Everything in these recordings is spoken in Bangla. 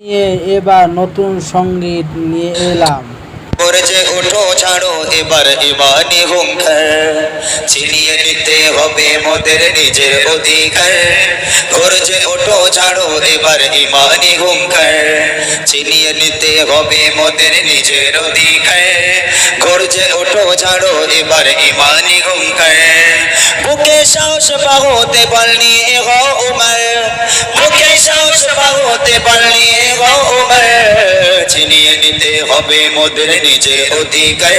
নিয়ে এবার নতুন সংগীত নিয়ে এলাম। করেছে ওঠো, ছাড়ো, এবার ইমানি হুঙ্কার। ছিনিয়ে নিতে হবে মোদের নিজের অধিকার। করেছে ওঠো, ছাড়ো, এবার ইমানি হুঙ্কার। ছিনিয়ে নিতে হবে মোদের নিজের অধিকার। করছে ওঠো, ছাড়ো, এবার ইমানি হুঙ্কার। বুকে সাহস পাহতে পারলি গো উমর। বুকে সাহস পাহতে উমর ছিনিয়ে নিতে হবে মোদের নিজে অধিকার।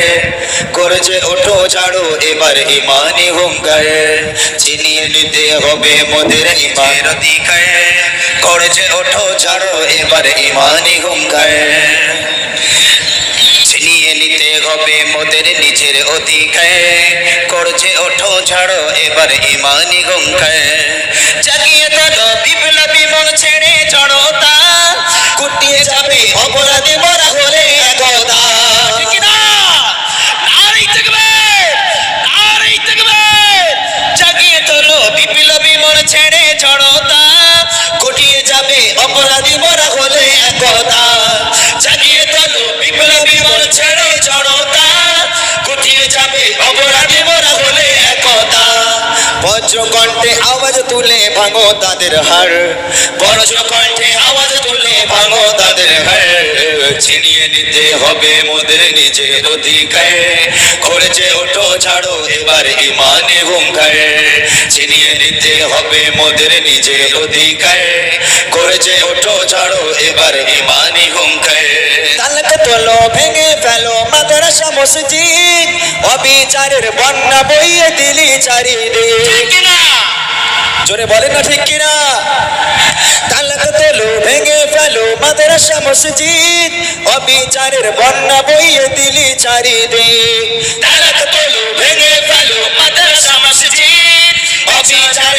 করেছে ওঠো, ছাড়ো, এবার ইমানি হুঙ্কার। ছিনিয়ে নিতে হবে মোদের ইমান অধিকার। করেছে ওঠো, ছাড়ো, এবার ইমানি হুঙ্কার। ছিনিয়ে নিতে হবে মোদের নিজের অধিকার। করছে ওঠো, ছাড়ো, এবার ইমানি হুঙ্কার। জাগিয়ে মন ছেড়ে জড়তা কুটিয়ে যাবে অপরাধী মরা হলে একতা। জাগিয়ে তোলো বিপ্লবী মন ছেড়ে জড়তা কুটিয়ে যাবে অপরাধী মরা হলে একতা। বজ্রকণ্ঠে আওয়াজ তুলে ভাঙো তাদের হার বজ্রকণ্ঠে আওয়াজ তুলে ভাঙো হবে মোদের নিজের অধিকার। করেছে ওঠো ছাড়ো এবার ইমানে হুঙ্কার ছিনিয়ে নিতে হবে মোদের নিজের অধিকার। করেছে ওঠো ছাড়ো এবার ইমানি হুঙ্কার তালক তোলো ভেঙে ফেলো মাদ্রাসা মসজিদ। অবিচারের বন্যা বইয়ে দিলি চারিদিক। জোরে বলেন না ঠিক কিনা? ভেঙে ফেলো মাদ্রাসা মসজিদ অবিচারের বন্যা বইয়ে দিলি চারিদিক। তারা তো ভেঙে ফেলো মাদ্রাসা মসজিদ অবিচারের